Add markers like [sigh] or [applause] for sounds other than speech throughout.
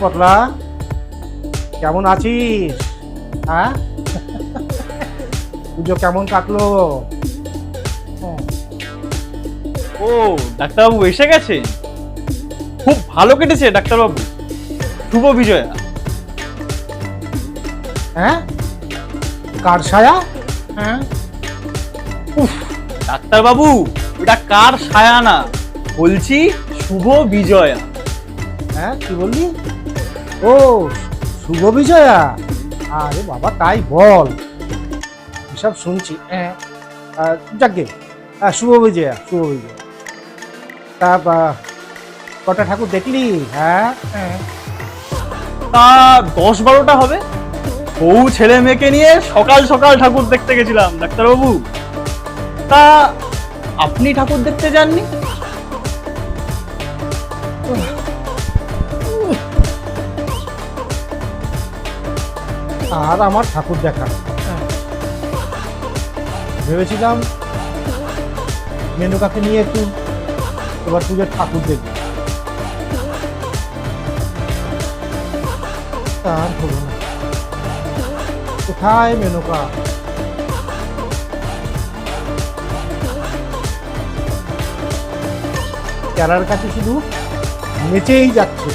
পটলা? কেমন আছিস? হ্যাঁ? পুজো কেমন কাটলো? ও ডাক্তারবাবু এসে গেছে? খুব ভালো কেটেছে ডাক্তারবাবু। শুভ বিজয়া। হ্যাঁ? কার ছায়া? হ্যাঁ? উফ। ডাক্তারবাবু ওটা কার ছায়া না? বলছি শুভ বিজয়া। হ্যাঁ কি বললি? ও, শুভ বিজয়া। আরে বাবা, তাই বল। এসব শুনছি হ্যাঁ। যাকগে হ্যাঁ শুভ বিজয়া শুভ বিজয়া। তা কটা ঠাকুর দেখলি? হ্যাঁ হ্যাঁ। তা, দশ বারোটা হবে। বউ ছেলে মেয়েকে নিয়ে সকাল সকাল ঠাকুর দেখতে গেছিলাম, ডাক্তারবাবু। তা, আপনি ঠাকুর দেখতে যাননি? আর আমার ঠাকুর দেখা। ভেবেছিলাম মেনুকাকে নিয়ে একটু এবার পুজোর ঠাকুর দেখব। তার হলো না। কোথায় মেনুকা? ক্যারার কাছে শুধু নেচেই যাচ্ছে।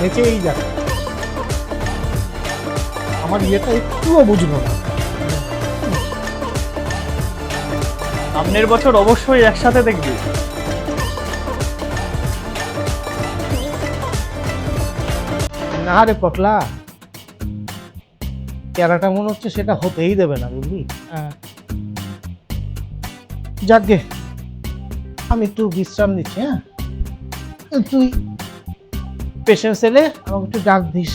নেচেই যাচ্ছে। আমার ইয়েটা একটুও বুঝলো না। সামনের বছর অবশ্যই একসাথে দেখবি। না রে পটলা। ক্যারাটা মনে হচ্ছে সেটা হতেই দেবে না বুঝলি? হ্যাঁ। যাকগে আমি একটু বিশ্রাম নিচ্ছি হ্যাঁ? তুই পেশেন্স এলে আমাকে একটু ডাক দিস।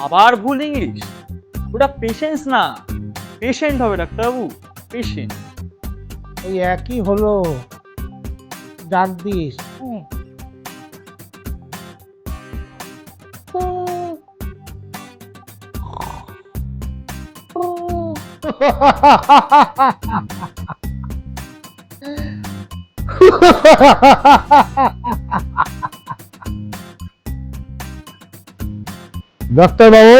আবার ভুল ইংলিশ ওটা পেশেন্স না। পেশেন্ট হবে ডাক্তারবাবু পেশেন্ট ওই একই হলো। ডাক দিস। হুম। ডাক্তার [laughs] [laughs] বাবু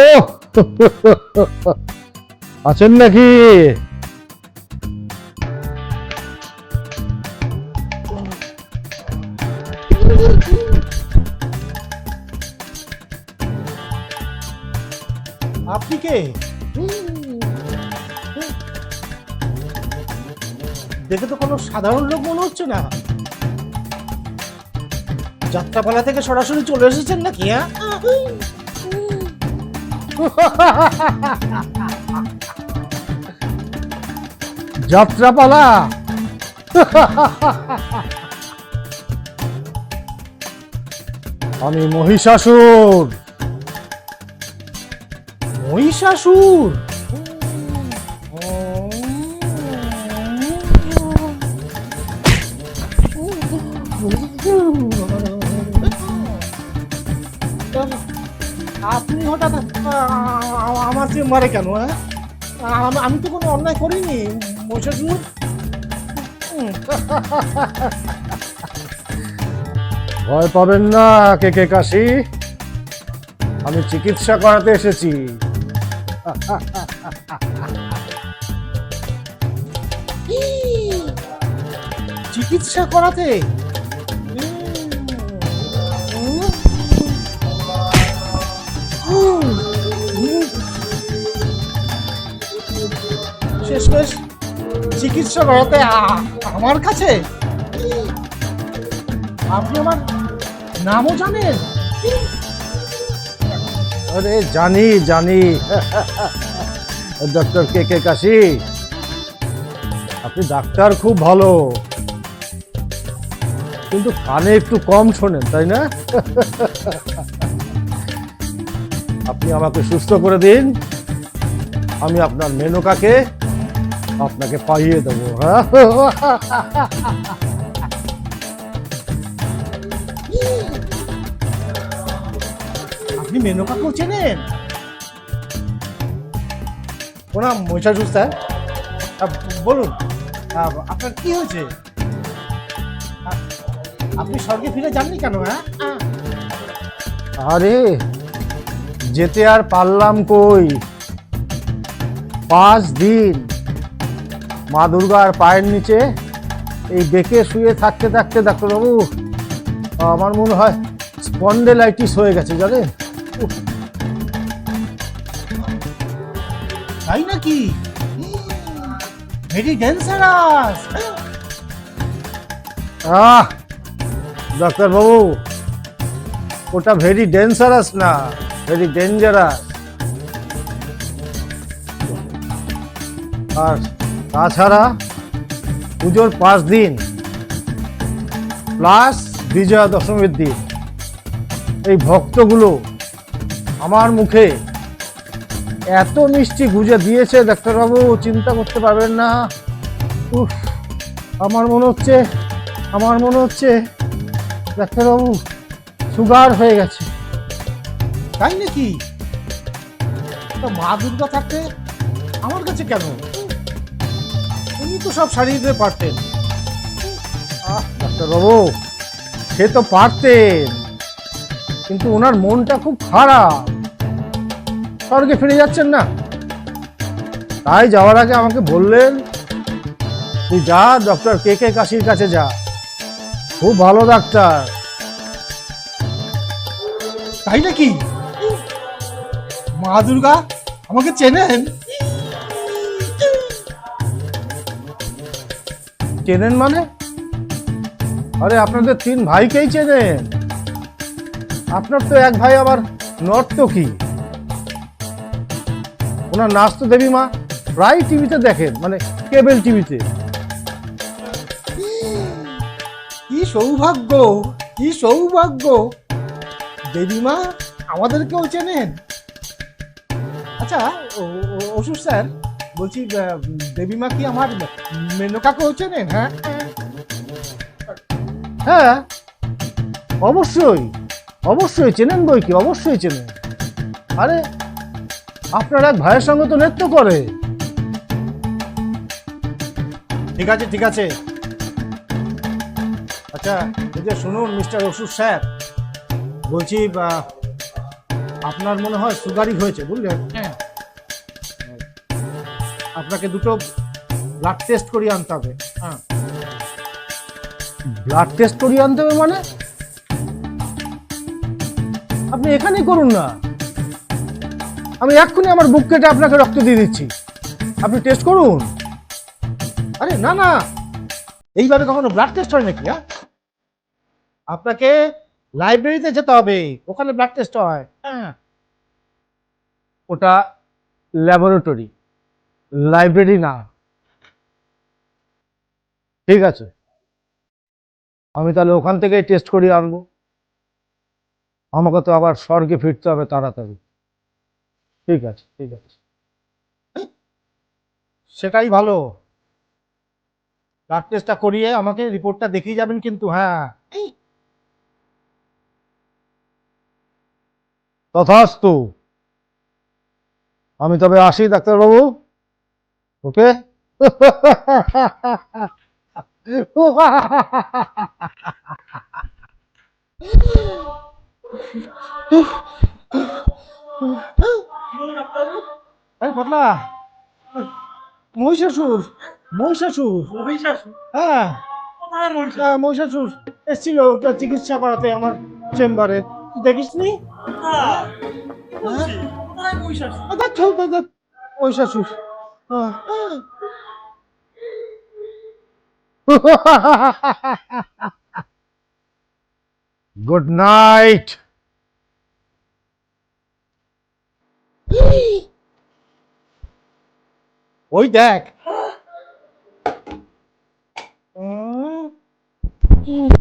আছেন নাকি? আপনি কে? দেখে তো কোনো সাধারণ লোক মনে হচ্ছে না। যাত্রাপালা থেকে সরাসরি চলে এসেছেন নাকি হ্যাঁ? যাত্রাপালা। আমি মহিষাসুর। মহিষাসুর? আপনি হঠাৎ আমার চেম্বারে কেন হ্যাঁ? আমি তো কোনো অন্যায় করিনি মহিষাসুর। ভয় পাবেন না কে কে কাশি। আমি চিকিৎসা করাতে এসেছি। চিকিৎসা করাতে? শেষ শেষ। চিকিৎসা করাতে আমার কাছে? আপনি আমার নামও জানেন? আরে জানি জানি। ডক্টর কে কে কাশি? আপনি ডাক্তার খুব ভালো। কিন্তু কানে একটু কম শোনেন, তাই না? আপনি আমাকে সুস্থ করে দিন। আমি আপনার মেনকাকে আপনাকে পাইয়ে দেবো হ্যাঁ? আপনি মেনকাকেও চেনেন প্রণাম মহিষাসুর স্যার। বলুন আপনার কি হয়েছে? আপনি স্বর্গে ফিরে যাননি কেন হ্যাঁ? আরে যেতে আর পারলাম কই? পাঁচ দিন। মা দুর্গার পায়ের নিচে এই বেঁকে শুয়ে থাকতে থাকতে ডাক্তারবাবু আমার মনে হয় স্পন্ডেলাইটিস হয়ে গেছে জানেন তাই নাকি? ভেরি ডেঞ্জারাস আহ ডাক্তারবাবু ওটা ভেরি ডেঞ্জারাস না। ভেরি ডেঞ্জারাস আর তাছাড়া পুজোর পাঁচ দিন প্লাস বিজয়া দশমীর দিন। এই ভক্তগুলো আমার মুখে এত মিষ্টি গুজে দিয়েছে, ডাক্তারবাবু, চিন্তা করতে পারবেন না। উফ, আমার মনে হচ্ছে, আমার মনে হচ্ছে, ডাক্তারবাবু, সুগার হয়ে গেছে। তাই নাকি? তো মা দুর্গা থাকতে আমার কাছে কেন? উনি তো সব সারিয়ে দিতে পারতেন। ডাক্তারবাবু সে তো পারতেন। কিন্তু ওনার মনটা খুব খারাপ। স্বর্গে ফিরে যাচ্ছেন না? তাই যাওয়ার আগে আমাকে বললেন, তুই যা, ডক্টর কে কে কাশির কাছে যা। খুব ভালো ডাক্তার। তাই নাকি? মা দুর্গা, আমাকে চেনেন? চেনেন মানে? আরে, আপনাদের তিন ভাইকেই চেনেন। আপনার তো এক ভাই আবার নর্তকী ওনার নাচ তো দেবী মা, প্রায় টিভিতে দেখেন মানে কেবল টিভিতে। কি সৌভাগ্য কি সৌভাগ্য। দেবীমা আমাদেরকেও চেনেন? আচ্ছা অসুর স্যার, বলছি দেবীমা কি আমার মেনকাকেও চেনেন হ্যাঁ? হ্যাঁ অবশ্যই অবশ্যই চেনেন বই কি, অবশ্যই চেনেন। আরে, আপনার এক ভাইয়ের সঙ্গে তো নৃত্য করে। ঠিক আছে ঠিক আছে। আচ্ছা এই যে শুনুন, মিস্টার অসুর স্যার, বলছি আপনার মনে হয় সুগারই হয়েছে, বুঝলেন? আপনাকে দুটো ব্লাড টেস্ট করিয়ে আনতে হবে। হ্যাঁ। ব্লাড টেস্ট করিয়ে আনতে হবে মানে? আপনি এখানেই করুন না। আমি এক্ষুনি আমার বুক কেটে আপনাকে রক্ত দিয়ে দিচ্ছি। আপনি টেস্ট করুন। আরে, না না। এইভাবে কখনো ব্লাড টেস্ট হয় নাকি হ্যাঁ? আপনাকে লাইব্রেরিতে যেতে হবে। ওখানে ব্লাড টেস্ট হয়। হ্যাঁ। ওটা ল্যাবরেটরি লাইব্রেরি না। ঠিক আছে। আমি তাহলে ওখান থেকেই টেস্ট করিয়ে আনব। আমাকে তো আবার স্বর্গে ফিরতে হবে তাড়াতাড়ি। ঠিক আছে ঠিক আছে। সেটাই ভালো। ব্লাড টেস্টটা করিয়ে আমাকে রিপোর্টটা দেখিয়ে যাবেন কিন্তু হ্যাঁ। তথাস্তু। আমি তবে আসি, ডাক্তারবাবু। ওকে? এই পটলা মহিষাসুর মহিষাসুর। হ্যাঁ। হ্যাঁ, মহিষাসুর এসেছিল চিকিৎসা করাতে আমার চেম্বারে। ধ্যাৎ, ধ্যাৎ, মহিষাসুর। [laughs] আহ। গুড নাইট [gasps] ওই দেখ উম, [gasps] [gasps] [laughs]